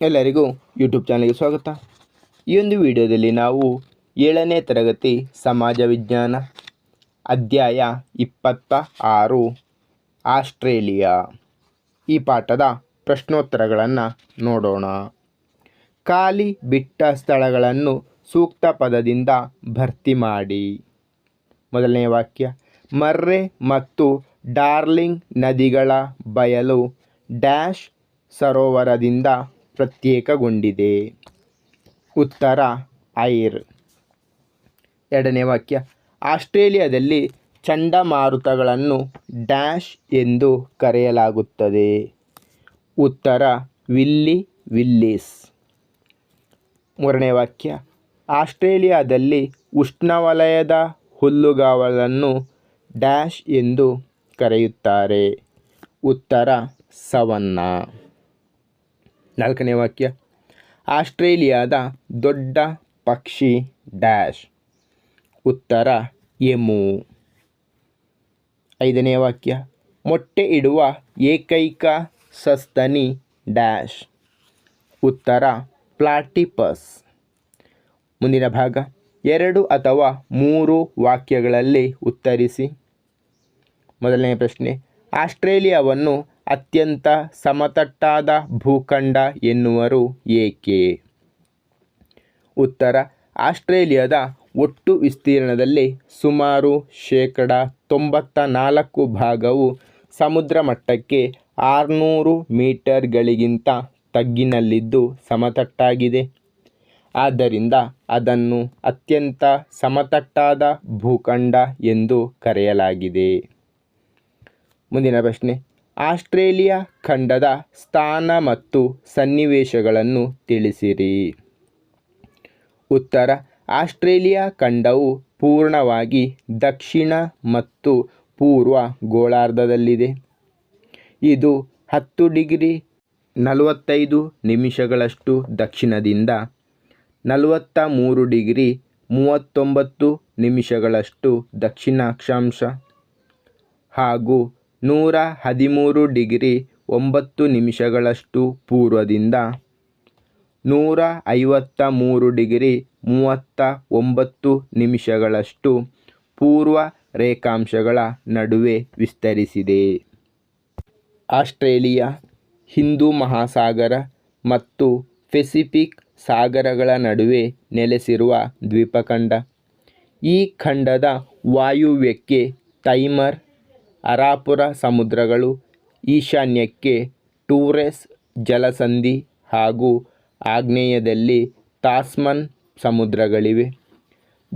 ಎಲ್ಲರಿಗೂ ಯೂಟ್ಯೂಬ್ ಚಾನಲ್ಗೆ ಸ್ವಾಗತ. ಈ ಒಂದು ವಿಡಿಯೋದಲ್ಲಿ ನಾವು ಏಳನೇ ತರಗತಿ ಸಮಾಜ ವಿಜ್ಞಾನ ಅಧ್ಯಾಯ ಇಪ್ಪತ್ತ ಆರು ಆಸ್ಟ್ರೇಲಿಯಾ ಈ ಪಾಠದ ಪ್ರಶ್ನೋತ್ತರಗಳನ್ನು ನೋಡೋಣ. ಖಾಲಿ ಬಿಟ್ಟ ಸ್ಥಳಗಳನ್ನು ಸೂಕ್ತ ಪದದಿಂದ ಭರ್ತಿ ಮಾಡಿ. ಮೊದಲನೇ ವಾಕ್ಯ, ಮರ್ರೆ ಮತ್ತು ಡಾರ್ಲಿಂಗ್ ನದಿಗಳ ಬಯಲು ಡ್ಯಾಶ್ ಸರೋವರದಿಂದ ಪ್ರತ್ಯೇಕಗೊಂಡಿದೆ. ಉತ್ತರ, ಐರ್. ಎರಡನೇ ವಾಕ್ಯ. ಆಸ್ಟ್ರೇಲಿಯಾದಲ್ಲಿ ಚಂಡಮಾರುತಗಳನ್ನು ಡ್ಯಾಶ್ ಎಂದು ಕರೆಯಲಾಗುತ್ತದೆ. ಉತ್ತರ, ವಿಲ್ಲಿ, ವಿಲ್ಲಿಸ್. ಮೂರನೇ ವಾಕ್ಯ. ಆಸ್ಟ್ರೇಲಿಯಾದಲ್ಲಿ ಉಷ್ಣವಲಯದ ಹುಲ್ಲುಗಾವಲನ್ನು ಡ್ಯಾಶ್ ಎಂದು ಕರೆಯುತ್ತಾರೆ. ಉತ್ತರ ಸವನ್ನ ನಾಲ್ಕನೇ ವಾಕ್ಯ. ಆಸ್ಟ್ರೇಲಿಯಾದ ದೊಡ್ಡ ಪಕ್ಷಿ ಡ್ಯಾಶ್. ಉತ್ತರ, ಎಮು. ಐದನೇ ವಾಕ್ಯ. ಮೊಟ್ಟೆ ಇಡುವ ಏಕೈಕ ಸಸ್ತನಿ ಡ್ಯಾಶ್. ಉತ್ತರ, ಪ್ಲಾಟಿಪಸ್. ಮುಂದಿನ ಭಾಗ. ಎರಡು ಅಥವಾ ಮೂರು ವಾಕ್ಯಗಳಲ್ಲಿ ಉತ್ತರಿಸಿ. ಮೊದಲನೇ ಪ್ರಶ್ನೆ. ಆಸ್ಟ್ರೇಲಿಯಾವನ್ನು ಅತ್ಯಂತ ಸಮತಟ್ಟಾದ ಭೂಖಂಡ ಎನ್ನುವರು ಏಕೆ? ಉತ್ತರ. ಆಸ್ಟ್ರೇಲಿಯಾದ ಒಟ್ಟು ವಿಸ್ತೀರ್ಣದಲ್ಲಿ ಸುಮಾರು ಶೇಕಡ ತೊಂಬತ್ತ ನಾಲ್ಕು ಭಾಗವು ಸಮುದ್ರ ಮಟ್ಟಕ್ಕೆ ಆರುನೂರು ಮೀಟರ್ಗಳಿಗಿಂತ ತಗ್ಗಿನಲ್ಲಿದ್ದು ಸಮತಟ್ಟಾಗಿದೆ. ಆದ್ದರಿಂದ ಅದನ್ನು ಅತ್ಯಂತ ಸಮತಟ್ಟಾದ ಭೂಖಂಡ ಎಂದು ಕರೆಯಲಾಗಿದೆ. ಮುಂದಿನ ಪ್ರಶ್ನೆ. ಆಸ್ಟ್ರೇಲಿಯಾ ಖಂಡದ ಸ್ಥಾನ ಮತ್ತು ಸನ್ನಿವೇಶಗಳನ್ನು ತಿಳಿಸಿರಿ. ಉತ್ತರ, ಆಸ್ಟ್ರೇಲಿಯಾ ಖಂಡವು ಪೂರ್ಣವಾಗಿ ದಕ್ಷಿಣ ಮತ್ತು ಪೂರ್ವ ಗೋಳಾರ್ಧದಲ್ಲಿದೆ. ಇದು ಹತ್ತು ಡಿಗ್ರಿ ನಲವತ್ತೈದು ನಿಮಿಷಗಳಷ್ಟು ದಕ್ಷಿಣದಿಂದ ನಲವತ್ತ ಮೂರು ಡಿಗ್ರಿ ಮೂವತ್ತೊಂಬತ್ತು ನಿಮಿಷಗಳಷ್ಟು ದಕ್ಷಿಣ ಅಕ್ಷಾಂಶ ಹಾಗೂ ನೂರ ಹದಿಮೂರು ಡಿಗ್ರಿ ಒಂಬತ್ತು ನಿಮಿಷಗಳಷ್ಟು ಪೂರ್ವದಿಂದ ನೂರ ಐವತ್ತ ಮೂರು ಡಿಗ್ರಿ ಮೂವತ್ತ ಒಂಬತ್ತು ನಿಮಿಷಗಳಷ್ಟು ಪೂರ್ವ ರೇಖಾಂಶಗಳ ನಡುವೆ ವಿಸ್ತರಿಸಿದೆ. ಆಸ್ಟ್ರೇಲಿಯಾ, ಹಿಂದೂ ಮಹಾಸಾಗರ ಮತ್ತು ಪೆಸಿಫಿಕ್ ಸಾಗರಗಳ ನಡುವೆ ನೆಲೆಸಿರುವ ದ್ವೀಪಖಂಡ. ಈ ಖಂಡದ ವಾಯುವ್ಯಕ್ಕೆ ತೈಮರ್ ಅರಾಪುರ ಸಮುದ್ರಗಳು, ಈಶಾನ್ಯಕ್ಕೆ ಟೂರೆಸ್ ಜಲಸಂಧಿ ಹಾಗೂ ಆಗ್ನೇಯದಲ್ಲಿ ತಾಸ್ಮನ್ ಸಮುದ್ರಗಳಿವೆ.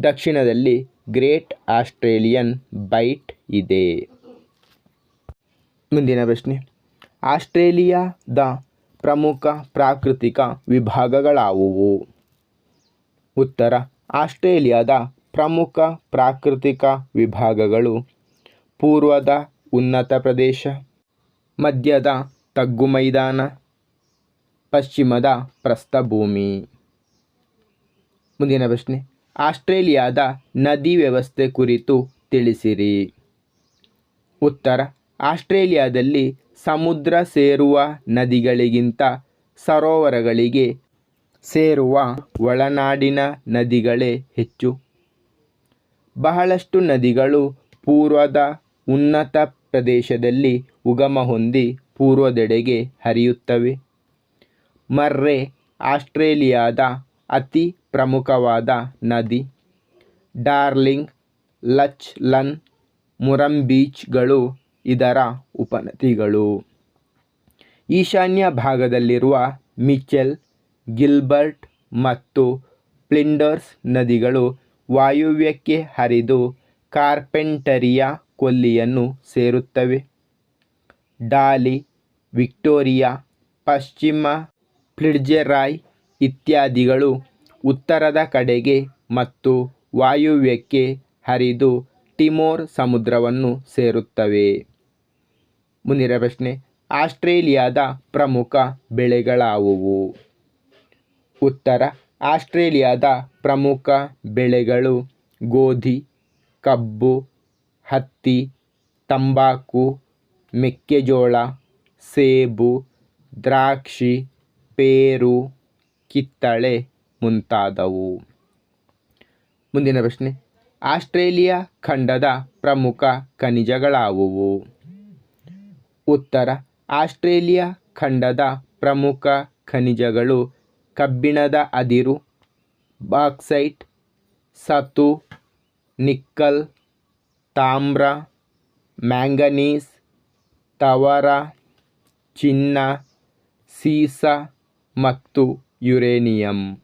ದಕ್ಷಿಣದಲ್ಲಿ ಗ್ರೇಟ್ ಆಸ್ಟ್ರೇಲಿಯನ್ ಬೈಟ್ ಇದೆ. ಮುಂದಿನ ಪ್ರಶ್ನೆ. ಆಸ್ಟ್ರೇಲಿಯಾದ ಪ್ರಮುಖ ಪ್ರಾಕೃತಿಕ ವಿಭಾಗಗಳಾವುವು? ಉತ್ತರ. ಆಸ್ಟ್ರೇಲಿಯಾದ ಪ್ರಮುಖ ಪ್ರಾಕೃತಿಕ ವಿಭಾಗಗಳು ಪೂರ್ವದ ಉನ್ನತ ಪ್ರದೇಶ, ಮಧ್ಯದ ತಗ್ಗು ಮೈದಾನ, ಪಶ್ಚಿಮದ ಪ್ರಸ್ಥಭೂಮಿ. ಮುಂದಿನ ಪ್ರಶ್ನೆ. ಆಸ್ಟ್ರೇಲಿಯಾದ ನದಿ ವ್ಯವಸ್ಥೆ ಕುರಿತು ತಿಳಿಸಿರಿ. ಉತ್ತರ. ಆಸ್ಟ್ರೇಲಿಯಾದಲ್ಲಿ ಸಮುದ್ರ ಸೇರುವ ನದಿಗಳಿಗಿಂತ ಸರೋವರಗಳಿಗೆ ಸೇರುವ ಒಳನಾಡಿನ ನದಿಗಳೇ ಹೆಚ್ಚು. ಬಹಳಷ್ಟು ನದಿಗಳು ಪೂರ್ವದ ಉನ್ನತ ಪ್ರದೇಶದಲ್ಲಿ ಉಗಮ ಹೊಂದಿ ಪೂರ್ವದೆಡೆಗೆ ಹರಿಯುತ್ತವೆ. ಮರ್ರೆ ಆಸ್ಟ್ರೇಲಿಯಾದ ಅತಿ ಪ್ರಮುಖವಾದ ನದಿ. ಡಾರ್ಲಿಂಗ್ ಲಚ್ ಲನ್ ಮುರಂಬೀಚ್ಗಳು ಇದರ ಉಪನದಿಗಳು. ಈಶಾನ್ಯ ಭಾಗದಲ್ಲಿರುವ ಮಿಚೆಲ್, ಗಿಲ್ಬರ್ಟ್ ಮತ್ತು ಪ್ಲಿಂಡರ್ಸ್ ನದಿಗಳು ವಾಯುವ್ಯಕ್ಕೆ ಹರಿದು ಕಾರ್ಪೆಂಟರಿಯಾ ಕೊಲ್ಲಿಯನ್ನು ಸೇರುತ್ತವೆ. ಡಾಲಿ, ವಿಕ್ಟೋರಿಯಾ, ಪಶ್ಚಿಮ ಫ್ಲಿಡ್ಜೆರಾಯ್ ಇತ್ಯಾದಿಗಳು ಉತ್ತರದ ಕಡೆಗೆ ಮತ್ತು ವಾಯುವ್ಯಕ್ಕೆ ಹರಿದು ಟಿಮೋರ್ ಸಮುದ್ರವನ್ನು ಸೇರುತ್ತವೆ. ಮುಂದಿನ ಪ್ರಶ್ನೆ, ಆಸ್ಟ್ರೇಲಿಯಾದ ಪ್ರಮುಖ ಬೆಳೆಗಳಾವುವು? ಉತ್ತರ, ಆಸ್ಟ್ರೇಲಿಯಾದ ಪ್ರಮುಖ ಬೆಳೆಗಳು ಗೋಧಿ ಕಬ್ಬು, ಹತ್ತಿ, ತಂಬಾಕು, ಮೆಕ್ಕೆಜೋಳ, ಸೇಬು, ದ್ರಾಕ್ಷಿ, ಪೇರು, ಕಿತ್ತಳೆ ಮುಂತಾದವು. ಮುಂದಿನ ಪ್ರಶ್ನೆ. ಆಸ್ಟ್ರೇಲಿಯಾ ಖಂಡದ ಪ್ರಮುಖ ಖನಿಜಗಳಾವುವು? ಉತ್ತರ. ಆಸ್ಟ್ರೇಲಿಯಾ ಖಂಡದ ಪ್ರಮುಖ ಖನಿಜಗಳು ಕಬ್ಬಿಣದ ಅದಿರು, ಬಾಕ್ಸೈಟ್, ಸತು ನಿಕ್ಕಲ್, ತಾಮ್ರ, ಮ್ಯಾಂಗನೀಸ್, ತವರ, ಚಿನ್ನ, ಸೀಸ ಮತ್ತು ಯುರೇನಿಯಂ.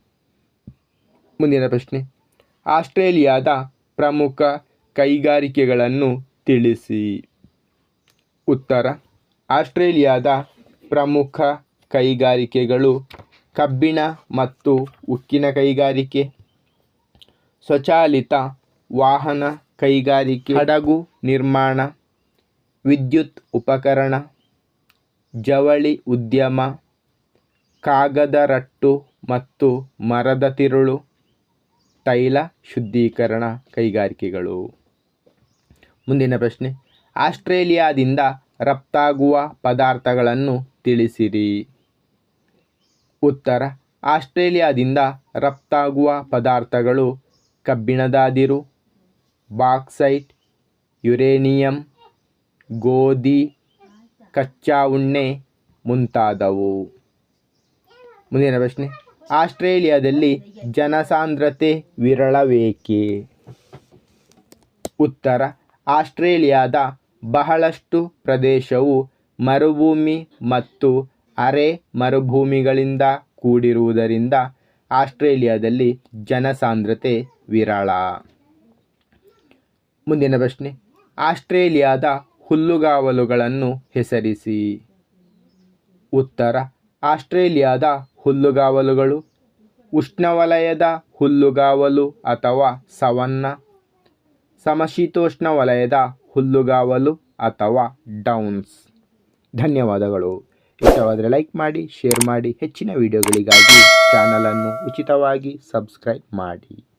ಮುಂದಿನ ಪ್ರಶ್ನೆ. ಆಸ್ಟ್ರೇಲಿಯಾದ ಪ್ರಮುಖ ಕೈಗಾರಿಕೆಗಳನ್ನು ತಿಳಿಸಿ. ಉತ್ತರ. ಆಸ್ಟ್ರೇಲಿಯಾದ ಪ್ರಮುಖ ಕೈಗಾರಿಕೆಗಳು ಕಬ್ಬಿಣ ಮತ್ತು ಉಕ್ಕಿನ ಕೈಗಾರಿಕೆ, ಸ್ವಚಾಲಿತ ವಾಹನ ಕೈಗಾರಿಕೆ, ಹಡಗು ನಿರ್ಮಾಣ, ವಿದ್ಯುತ್ ಉಪಕರಣ, ಜವಳಿ ಉದ್ಯಮ, ಕಾಗದ ರಟ್ಟು ಮತ್ತು ಮರದ ತಿರುಳು, ತೈಲ ಶುದ್ಧೀಕರಣ ಕೈಗಾರಿಕೆಗಳು. ಮುಂದಿನ ಪ್ರಶ್ನೆ. ಆಸ್ಟ್ರೇಲಿಯಾದಿಂದ ರಫ್ತಾಗುವ ಪದಾರ್ಥಗಳನ್ನು ತಿಳಿಸಿರಿ. ಉತ್ತರ. ಆಸ್ಟ್ರೇಲಿಯಾದಿಂದ ರಫ್ತಾಗುವ ಪದಾರ್ಥಗಳು ಕಬ್ಬಿಣದ ಅದಿರು ಬಾಕ್ಸೈಟ್, ಯುರೇನಿಯಂ, ಗೋಧಿ, ಕಚ್ಚಾ ಉಣ್ಣೆ ಮುಂತಾದವು. ಮುಂದಿನ ಪ್ರಶ್ನೆ. ಆಸ್ಟ್ರೇಲಿಯಾದಲ್ಲಿ ಜನಸಾಂದ್ರತೆ ವಿರಳವೇಕೆ? ಉತ್ತರ. ಆಸ್ಟ್ರೇಲಿಯಾದ ಬಹಳಷ್ಟು ಪ್ರದೇಶವು ಮರುಭೂಮಿ ಮತ್ತು ಅರೆ ಮರುಭೂಮಿಗಳಿಂದ ಕೂಡಿರುವುದರಿಂದ ಆಸ್ಟ್ರೇಲಿಯಾದಲ್ಲಿ ಜನಸಾಂದ್ರತೆ ವಿರಳ. ಮುಂದಿನ ಪ್ರಶ್ನೆ. ಆಸ್ಟ್ರೇಲಿಯಾದ ಹುಲ್ಲುಗಾವಲುಗಳನ್ನು ಹೆಸರಿಸಿ. ಉತ್ತರ. ಆಸ್ಟ್ರೇಲಿಯಾದ ಹುಲ್ಲುಗಾವಲುಗಳು ಉಷ್ಣವಲಯದ ಹುಲ್ಲುಗಾವಲು ಅಥವಾ ಸವನ್ನ ಸಮಶೀತೋಷ್ಣ ವಲಯದ ಹುಲ್ಲುಗಾವಲು ಅಥವಾ ಡೌನ್ಸ್. ಧನ್ಯವಾದಗಳು. ಇಷ್ಟವಾದರೆ ಲೈಕ್ ಮಾಡಿ, ಶೇರ್ ಮಾಡಿ, ಹೆಚ್ಚಿನ ವಿಡಿಯೋಗಳಿಗಾಗಿ ಚಾನಲನ್ನು ಉಚಿತವಾಗಿ ಸಬ್ಸ್ಕ್ರೈಬ್ ಮಾಡಿ.